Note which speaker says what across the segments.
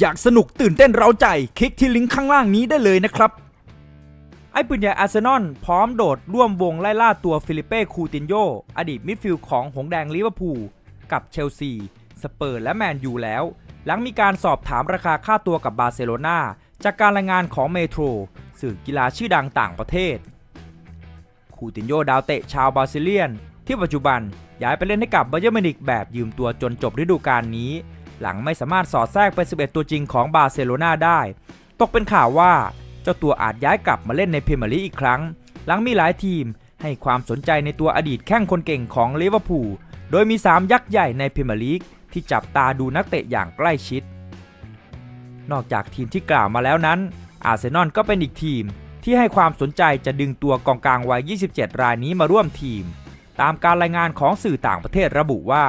Speaker 1: อยากสนุกตื่นเต้นเร้าใจ คลิกที่ลิงก์ข้างล่างนี้ได้เลยนะครับ ไอ้ปืนใหญ่อาร์เซนอลพร้อมโดดร่วมวงไล่ล่าตัวฟิลิเป้คูตินโยอดีตมิดฟิลด์ของหงแดงลิเวอร์พูลกับเชลซี สเปอร์และแมนยูแล้ว หลังมีการสอบถามราคาค่าตัวกับบาร์เซโลนาจากการรายงานของเมโทรสื่อกีฬาชื่อดังต่างประเทศ คูตินโยดาวเตะชาวบราซิเลียน ที่ปัจจุบันย้ายไปเล่นให้กับบาเยอร์มินิกแบบยืมตัวจนจบฤดูกาลนี้ หลังไม่สามารถสอดแทรกเป็น 11 ตัวจริงของบาร์เซโลนาได้ ตกเป็นข่าวว่าเจ้าตัวอาจย้ายกลับมาเล่นในพรีเมียร์ลีกอีกครั้ง หลังมีหลายทีมให้ความสนใจในตัวอดีตแข้งคนเก่งของลิเวอร์พูล โดยมี 3 ยักษ์ใหญ่ในพรีเมียร์ลีกที่จับตาดูนักเตะอย่างใกล้ชิด นอกจากทีมที่กล่าวมาแล้วนั้น อาร์เซนอลก็เป็นอีกทีมที่ให้ความสนใจจะดึงตัวกองกลางวัย 27 รายนี้มาร่วมทีม ตามการรายงานของสื่อต่างประเทศระบุว่า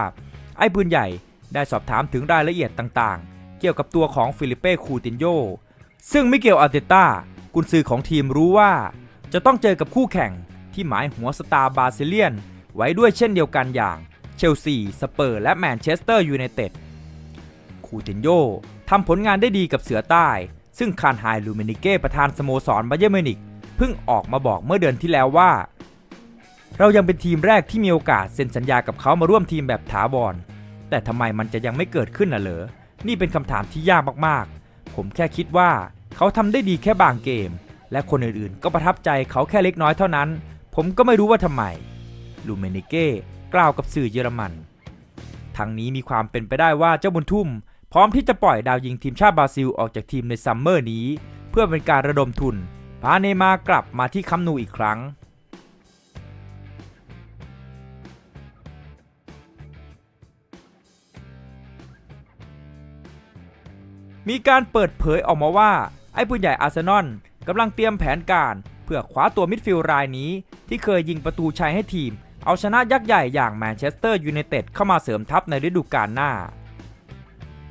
Speaker 1: ไอ้ปืนใหญ่ ได้สอบถามถึงรายละเอียดต่างๆ เกี่ยวกับตัวของฟิลิเป้คูตินโย ซึ่งมิเกลอาร์เตต้ากุนซือของทีมรู้ว่า จะต้องเจอกับคู่แข่งที่หมายหัวสตาร์บาซิเลียน ไว้ด้วยเช่นเดียวกันอย่างเชลซี สเปอร์ และแมนเชสเตอร์ยูไนเต็ด คูตินโยทำผลงานได้ดีกับเสือใต้ ซึ่งคานไฮลูเมนิเก้ประธานสโมสรบาเยอร์มิวนิกเพิ่งออกมาบอกเมื่อเดือนที่แล้วว่า เรายังเป็นทีมแรกที่มีโอกาสเซ็นสัญญากับเขามาร่วมทีมแบบถาวร แต่ทำไมมันจะยังไม่เกิดขึ้นน่ะเหรอ นี่เป็นคำถามที่ยากมากๆ ผมแค่คิดว่าเขาทำได้ดีแค่บางเกม และคนอื่นๆ ก็ประทับใจเขาแค่เล็กน้อยเท่านั้น ผมก็ไม่รู้ว่าทำไม ลูเมนิเก้กล่าวกับสื่อเยอรมัน ทั้งนี้มีความเป็นไปได้ว่าเจ้าบุญทุ่ม พร้อมที่จะปล่อยดาวยิงทีมชาติบราซิลออกจากทีมในซัมเมอร์นี้ เพื่อเป็นการระดมทุนพาเนย์มากลับมาที่คัมนูอีกครั้ง มีการเปิดเผยออกมาว่า ไอ้ปืนใหญ่อาร์เซนอลกำลังเตรียมแผนการ เพื่อคว้าตัวมิดฟิลด์รายนี้ ที่เคยยิงประตูชัยให้ทีม เอาชนะยักษ์ใหญ่อย่างแมนเชสเตอร์ยูไนเต็ดเข้ามาเสริมทัพในฤดูกาลหน้า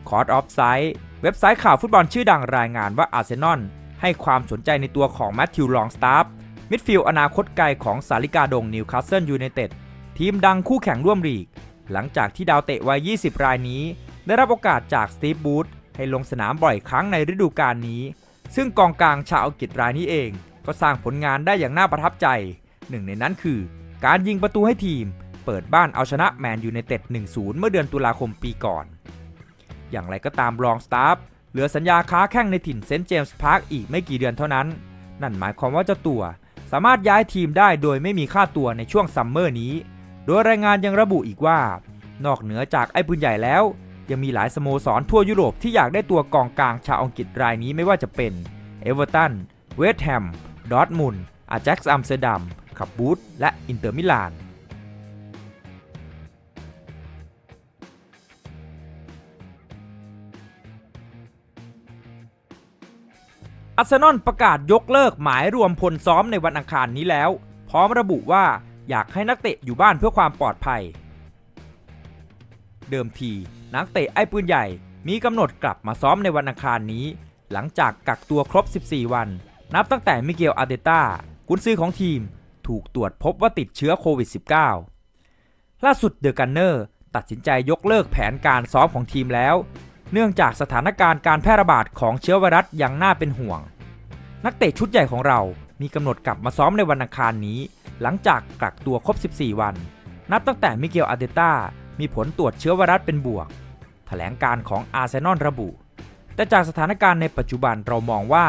Speaker 1: คอร์ดออฟไซด์เว็บไซต์ข่าวฟุตบอลชื่อดังรายงานว่าอาร์เซนอลให้ความสนใจในตัวของแมทธิวลองสตาร์ฟมิดฟิลด์อนาคตไกลของสาริกาดงนิวคาสเซิลยูไนเต็ดทีมดังคู่แข่งร่วมลีก หลังจากที่ดาวเตะวัย 20 รายนี้ ได้รับโอกาสจากสตีฟบูธ ให้ลงสนามบ่อยครั้งในฤดูกาลนี้ ซึ่งกองกลางชาวอังกฤษรายนี้เอง ก็สร้างผลงานได้อย่างน่าประทับใจ หนึ่งในนั้นคือ การยิงประตูให้ทีม เปิดบ้านเอาชนะแมนยูไนเต็ด 1-0 เมื่อเดือนตุลาคมปีก่อน อย่างไรก็ตามรองสตาฟเหลือสัญญาค้าแข้งในถิ่นเซนต์เจมส์พาร์คอีกไม่กี่เดือนเท่านั้น นั่นหมายความว่าเจ้าตัวสามารถย้ายทีมได้โดยไม่มีค่าตัวในช่วงซัมเมอร์นี้ โดยรายงานยังระบุอีกว่า นอกเหนือจากไอ้ปืนใหญ่แล้ว ยังมีหลายสโมสรทั่วยุโรปที่อยากได้ตัวกองกลางชาวอังกฤษรายนี้ไม่ว่าจะเป็นเอเวอร์ตัน เวสต์แฮม ดอร์ทมุนอาแจ็กซ์อัมสเตอร์ดัมขับบูธและอินเตอร์มิลานอาร์เซนอลประกาศยกเลิกหมายรวมพลซ้อมในวันอังคารนี้แล้ว พร้อมระบุว่าอยากให้นักเตะอยู่บ้านเพื่อความปลอดภัย เดิมที นักเตะไอ้ปืนใหญ่ มีกำหนดกลับมาซ้อมในวันอังคารนี้ หลังจากกักตัวครบ 14 วัน นับตั้งแต่มิเกลอาเตต้ากุนซือของทีม ถูกตรวจพบว่าติดเชื้อโควิด -19 ล่าสุดเดอะกันเนอร์ตัดสินใจยกเลิกแผนการซ้อมของทีมแล้ว เนื่องจากสถานการณ์การแพร่ระบาดของเชื้อไวรัสยังน่าเป็นห่วง นักเตะชุดใหญ่ของเรา มีกำหนดกลับมาซ้อมในวันอังคารนี้ หลังจากกักตัวครบ 14 วัน นับตั้งแต่มิเกลอาเตต้ามีผลตรวจเชื้อไวรัสเป็นบวก แถลงการของอาร์เซนอลระบุ แต่จากสถานการณ์ในปัจจุบันเรามองว่า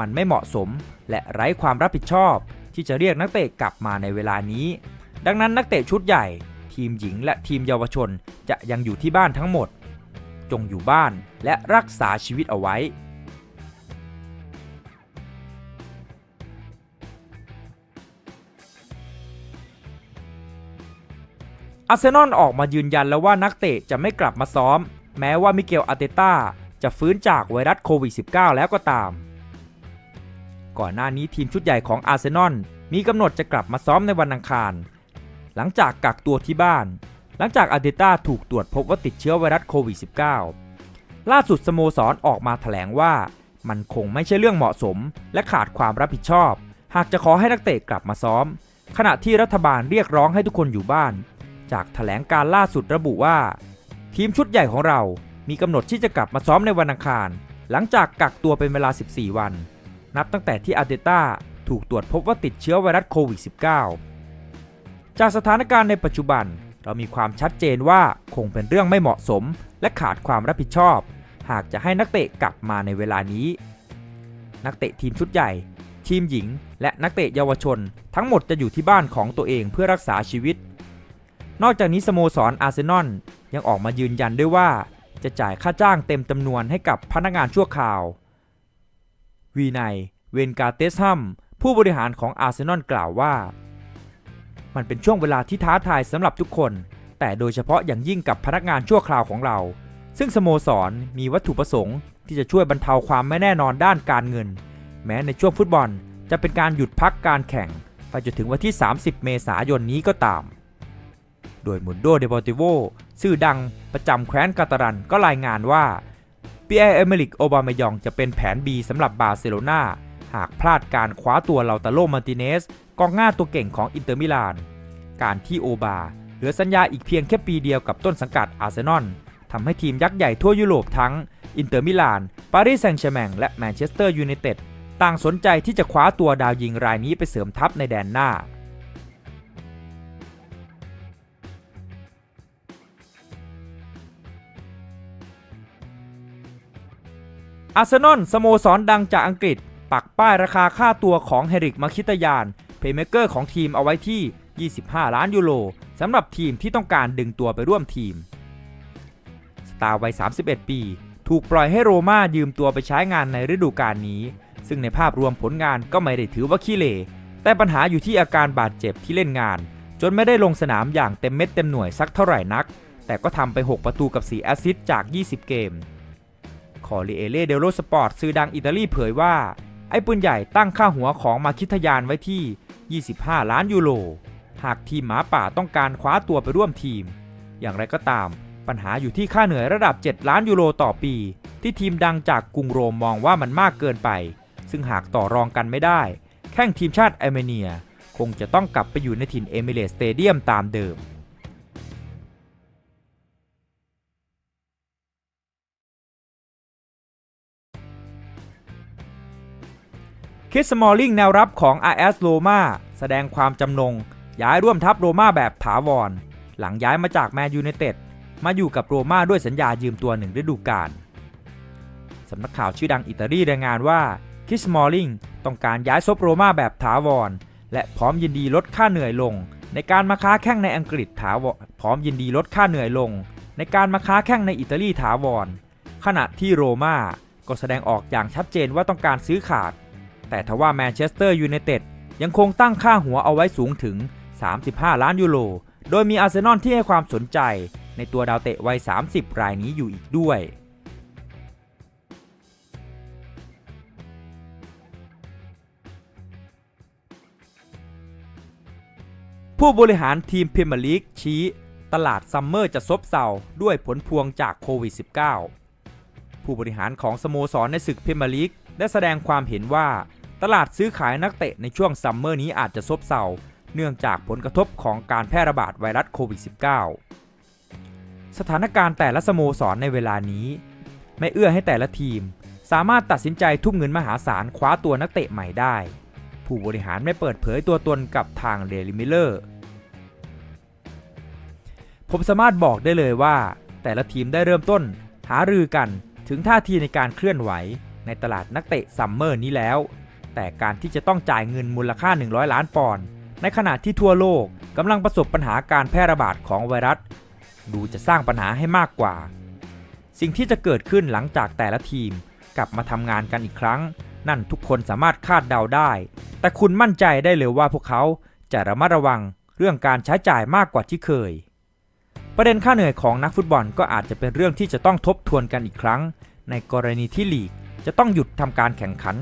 Speaker 1: มันไม่เหมาะสม และไร้ความรับผิดชอบ ที่จะเรียกนักเตะกลับมาในเวลานี้ ดังนั้นนักเตะชุดใหญ่ ทีมหญิงและทีมเยาวชนจะยังอยู่ที่บ้านทั้งหมด จงอยู่บ้านและรักษาชีวิตเอาไว้อาร์เซนอลออกมายืนยันแล้วว่านักเตะจะไม่กลับมาซ้อม แม้ว่ามิเกลอาร์เตต้าจะฟื้นจากไวรัสโควิด -19 แล้วก็ตาม ก่อนหน้านี้ทีมชุดใหญ่ของอาร์เซนอลมีกำหนดจะกลับมาซ้อมในวันอังคาร หลังจากกักตัวที่บ้าน หลังจากอาร์เตต้าถูกตรวจพบว่าติดเชื้อไวรัสโควิด -19 ล่าสุดสโมสรออกมาแถลงว่า มันคงไม่ใช่เรื่องเหมาะสม และขาดความรับผิดชอบ หากจะขอให้นักเตะกลับมาซ้อม ขณะที่รัฐบาลเรียกร้องให้ทุกคนอยู่บ้าน จากแถลงการล่าสุดระบุว่า ทีมชุดใหญ่ของเรามีกำหนดที่จะกลับมาซ้อมในวันอังคาร หลังจากกักตัวเป็นเวลา 14 วัน นับตั้งแต่ที่อาร์เตต้าถูกตรวจพบว่าติดเชื้อไวรัสโควิด -19 จากสถานการณ์ในปัจจุบัน เรามีความชัดเจนว่าคงเป็นเรื่องไม่เหมาะสม และขาดความรับผิดชอบ หากจะให้นักเตะกลับมาในเวลานี้ นักเตะทีมชุดใหญ่ ทีมหญิง และนักเตะเยาวชน ทั้งหมดจะอยู่ที่บ้านของตัวเองเพื่อรักษาชีวิต นอกจากนี้สโมสรอาร์เซนอล ยังออกมายืนยันด้วยว่าจะจ่ายค่าจ้างเต็มจำนวนให้กับพนักงานชั่วคราว วีไนเวนกาเตสฮัมผู้บริหารของอาร์เซนอลกล่าวว่า มันเป็นช่วงเวลาที่ท้าทายสำหรับทุกคน แต่โดยเฉพาะอย่างยิ่งกับพนักงานชั่วคราวของเรา ซึ่งสโมสรมีวัตถุประสงค์ ที่จะช่วยบรรเทาความไม่แน่นอนด้านการเงิน แม้ในช่วงฟุตบอลจะเป็นการหยุดพักการแข่ง ไปจนถึงวันที่ 30 เมษายนนี้ก็ตาม โดยมุนโดเดบอติโว สื่อดังประจำแคว้นกาตารันก็รายงานว่าปีแอร์เอเมริกโอบามายองจะเป็นแผน B สำหรับบาร์เซโลนาหากพลาดการคว้าตัวเลาตาโลมาร์ติเนสกองหน้าตัวเก่งของอินเตอร์มิลาน การที่โอบาเหลือสัญญาอีกเพียงแค่ปีเดียวกับต้นสังกัดอาร์เซนอลทำให้ทีมยักษ์ใหญ่ทั่วยุโรปทั้งอินเตอร์มิลาน ปารีสแซงต์แชร์แมงและแมนเชสเตอร์ยูไนเต็ดต่างสนใจที่จะคว้าตัวดาวยิงรายนี้ไปเสริมทัพในแดนหน้า อาร์เซนอลสโมสรดังจากอังกฤษ ปักป้ายราคาค่าตัวของเฮริกมาคิตยาน เพย์เมเกอร์ของทีมเอาไว้ที่ 25 ล้านยูโรสำหรับทีมที่ต้องการดึงตัวไปร่วมทีม สตาร์วัย 31 ปี ถูกปล่อยให้โรม่ายืมตัวไปใช้งานในฤดูกาลนี้ ซึ่งในภาพรวมผลงานก็ไม่ได้ถือว่าขี้เหร่แต่ปัญหาอยู่ที่อาการบาดเจ็บที่เล่นงาน จนไม่ได้ลงสนามอย่างเต็มเม็ดเต็มหน่วยสักเท่าไหร่นัก แต่ก็ทำไป 6 ประตูกับ 4 แอสซิสต์จาก 20 เกม คอริเอเล่เดโรสปอร์ตสื่อดังอิตาลีเผยว่า ไอ้ปืนใหญ่ตั้งค่าหัวของมาคิทยานไว้ที่ 25 ล้านยูโร หากทีมหมาป่าต้องการคว้าตัวไปร่วมทีม อย่างไรก็ตาม ปัญหาอยู่ที่ค่าเหนื่อยระดับ 7 ล้านยูโรต่อปี ที่ทีมดังจากกรุงโรมมองว่ามันมากเกินไป ซึ่งหากต่อรองกันไม่ได้ แข่งทีมชาติอาร์เมเนีย คงจะต้องกลับไปอยู่ในถิ่นเอมิเรตสเตเดียมตามเดิม คิดสมอลลิงแนวรับของ RS โรมาแสดงความจำนง ย้ายร่วมทัพโรม่าแบบถาวร หลังย้ายมาจากแมนยูไนเต็ดมาอยู่กับโรม่าด้วยสัญญายืมตัวหนึ่งฤดูกาลสำนักข่าวชื่อดังอิตาลีรายงานว่าคิสมอลลิงต้องการย้ายซบโรม่าแบบถาวร และพร้อมยินดีลดค่าเหนื่อยลง ในการมาค้าแข่งในอังกฤษถาวรพร้อมยินดีลดค่าเหนื่อยลง ในการมาค้าแข่งในอิตาลีถาวร ขณะที่โรม่าก็แสดงออกอย่างชัดเจนว่าต้องการซื้อขาด แต่ทว่าแมนเชสเตอร์ยูไนเต็ดยังคงตั้งค่าหัวเอาไว้สูงถึง 35 ล้านยูโร โดยมีอาร์เซนอลที่ให้ความสนใจในตัวดาวเตะวัย 30 รายนี้อยู่อีกด้วย ผู้บริหารทีมพรีเมียร์ลีกชี้ตลาดซัมเมอร์จะซบเซาด้วยผลพวงจากโควิด -19 ผู้บริหารของสโมสรในศึกพรีเมียร์ลีกได้แสดงความเห็นว่า ตลาดซื้อขายนักเตะในช่วงซัมเมอร์นี้อาจจะซบเซา เนื่องจากผลกระทบของการแพร่ระบาดไวรัสโควิด -19 สถานการณ์แต่ละสโมสรในเวลานี้ ไม่เอื้อให้แต่ละทีม สามารถตัดสินใจทุ่มเงินมหาศาลคว้าตัวนักเตะใหม่ได้ ผู้บริหารไม่เปิดเผยตัวตนกับทางเดลิมิเลอร์ผมสามารถบอกได้เลยว่า แต่ละทีมได้เริ่มต้น หารือกันถึงท่าทีในการเคลื่อนไหวในตลาดนักเตะซัมเมอร์นี้แล้ว แต่การที่จะต้องจ่ายเงินมูลค่า 100 ล้านปอนด์ในขณะที่ทั่วโลกกำลังประสบปัญหาการแพร่ระบาดของไวรัส ดูจะสร้างปัญหาให้มากกว่า สิ่งที่จะเกิดขึ้นหลังจากแต่ละทีม กลับมาทำงานกันอีกครั้ง นั่นทุกคนสามารถคาดเดาได้ แต่คุณมั่นใจได้เลยว่าพวกเขาจะระมัดระวังเรื่องการใช้จ่ายมากกว่าที่เคย ประเด็นค่าเหนื่อยของนักฟุตบอลก็อาจจะเป็นเรื่องที่จะต้องทบทวนกันอีกครั้ง ในกรณีที่ลีกจะต้องหยุดทำการแข่งขัน